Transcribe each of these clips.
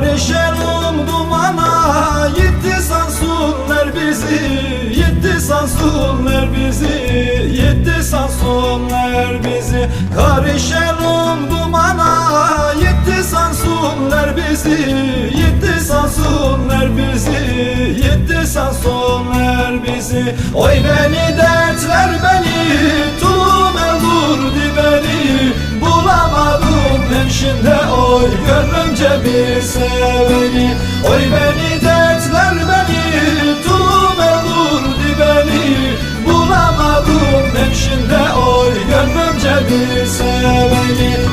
Karışalım dumana Yitti sansınlar bizi Yitti sansınlar bizi Yitti sansınlar bizi. Karışalım dumana Yitti sansınlar bizi Yitti sansınlar bizi Yitti sansınlar bizi. Oy beni dertler beni Tulum vurdu beni. Bulamadım hemşinde oy bir seveni. Oy beni dertler beni Tulum vurdu beni Bulamadım hemşinde oy Gönlümce bir seveni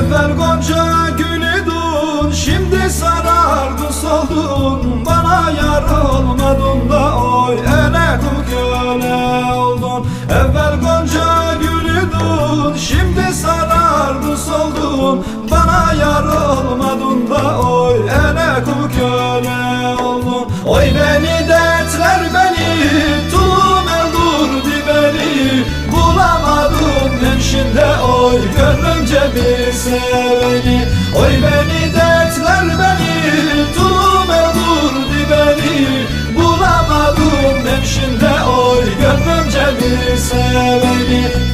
Evvel gonca gülüdün Şimdi sarardı soldun Bana yar olmadın da oy Ele kul köle oldun Evvel gonca gülüdün Şimdi sarardı soldun Bana yar olmadın da oy Ele kul köle oldun Oy beni dertler Oy gönlümce bir seveni Oy beni dertler beni Tulum vurdu beni. Bulamadım hemşinde Oy gönlümce bir seveni